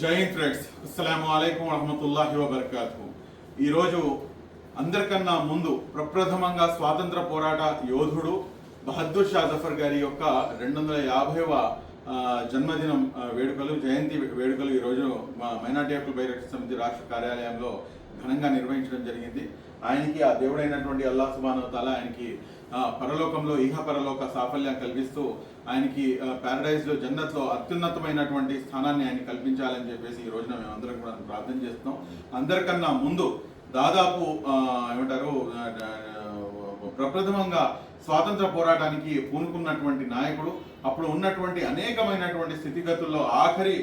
జై ఫ్రెండ్స్ అస్సలం అయికం వరహమతుల్లాహి వబర్కాతు ఈరోజు అందరికన్నా ముందు ప్రప్రథమంగా స్వాతంత్ర పోరాట యోధుడు బహదూర్ షా జఫర్ గారి యొక్క రెండు వందల యాభైవ జన్మదినం వేడుకలు జయంతి వేడుకలు ఈరోజు మైనార్టీ హక్కుల పరిరక్షణ సమితి రాష్ట్ర కార్యాలయంలో ఘనంగా నిర్వహించడం జరిగింది. ఆయనకి ఆ దేవుడైనటువంటి అల్లా సుబాను తాల ఆయనకి పరలోకంలో ఇహ పరలోక సాఫల్యం కల్పిస్తూ ఆయనకి ప్యారడైజ్లో జన్నత్లో అత్యున్నతమైనటువంటి స్థానాన్ని ఆయన కల్పించాలని చెప్పేసి ఈ రోజున మేము అందరం కూడా ప్రార్థన చేస్తున్నాం. అందరికన్నా ముందు దాదాపు ఏమంటారు ప్రప్రథమంగా స్వాతంత్ర పోరాటానికి పూనుకున్నటువంటి నాయకుడు అప్పుడు ఉన్నటువంటి అనేకమైనటువంటి స్థితిగతుల్లో ఆఖరి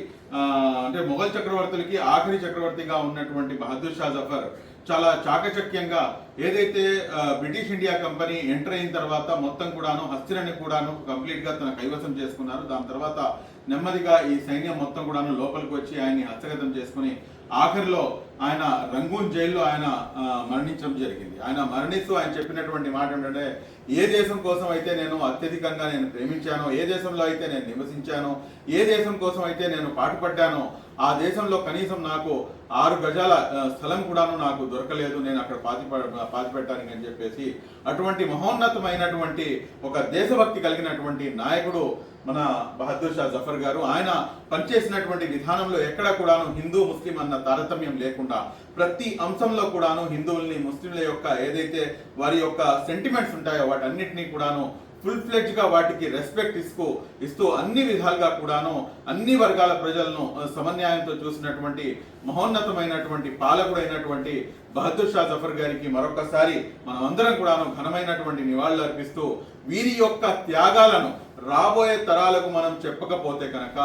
అంటే మొఘల్ చక్రవర్తులకి ఆఖరి చక్రవర్తిగా ఉన్నటువంటి బహదూర్ షా జఫర్ చాలా చాకచక్యంగా ఏదైతే బ్రిటిష్ ఇండియా కంపెనీ ఎంటర్ అయిన తర్వాత మొత్తం కూడాను హస్తిరని కూడాను కంప్లీట్గా తన కైవసం చేసుకున్నారు. దాని తర్వాత నెమ్మదిగా ఈ సైన్యం మొత్తం కూడాను లోపలికి వచ్చి ఆయన్ని హస్తగతం చేసుకుని ఆఖరిలో ఆయన రంగూన్ జైల్లో ఆయన మరణించడం జరిగింది. ఆయన మరణిస్తూ ఆయన చెప్పినటువంటి మాట ఏంటంటే ఏ దేశం కోసం అయితే నేను అత్యధికంగా నేను ప్రేమించానో ఏ దేశంలో అయితే నేను నివసించానో ఏ దేశం కోసం అయితే నేను పాటుపడ్డానో ఆ దేశంలో కనీసం నాకు ఆరు గజాల స్థలం కూడాను నాకు దొరకలేదు నేను అక్కడ పాతి పాతిపెట్టడానికి అని చెప్పేసి అటువంటి మహోన్నతమైనటువంటి ఒక దేశభక్తి కలిగినటువంటి నాయకుడు మన బహదూర్ షా జఫర్ గారు ఆయన పనిచేసినటువంటి విధానంలో ఎక్కడ కూడాను హిందూ ముస్లిం అన్న తారతమ్యం లేకుండా ప్రతి అంశంలో కూడాను హిందువుల్ని ముస్లింల యొక్క ఏదైతే వారి యొక్క సెంటిమెంట్స్ ఉంటాయో వాటన్నిటినీ కూడాను ఫుల్ ఫ్లెడ్జ్గా వాటికి రెస్పెక్ట్ ఇస్తూ ఇస్తూ అన్ని విధాలుగా కూడాను అన్ని వర్గాల ప్రజలను సమన్యాయంతో చూసినటువంటి మహోన్నతమైనటువంటి పాలకుడైనటువంటి బహదూర్ షా జఫర్ గారికి మరొకసారి మనం అందరం కూడాను ఘనమైనటువంటి నివాళులు అర్పిస్తూ వీరి యొక్క త్యాగాలను రాబోయే తరాలకు మనం చెప్పకపోతే కనుక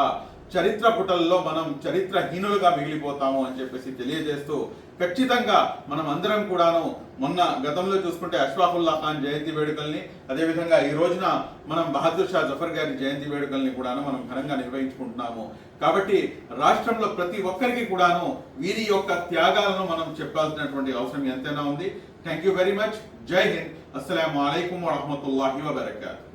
చరిత్ర పుటల్లో మనం చరిత్రహీనులుగా మిగిలిపోతాము అని చెప్పేసి తెలియజేస్తూ ఖచ్చితంగా మనం అందరం కూడాను మొన్న గతంలో చూసుకుంటే అష్ఫాకుల్లా ఖాన్ జయంతి వేడుకల్ని అదేవిధంగా ఈ రోజున మనం బహదూర్ షా జఫర్ గారి జయంతి వేడుకల్ని కూడాను మనం ఘనంగా నిర్వహించుకుంటున్నాము. కాబట్టి రాష్ట్రంలో ప్రతి ఒక్కరికి కూడాను వీరి యొక్క త్యాగాలను మనం చెప్పాల్సినటువంటి అవసరం ఎంతైనా ఉంది. థ్యాంక్ యూ వెరీ మచ్ జై హింద్ అస్సలం అయికం వరహమతుల్లాహి వబర్కాతు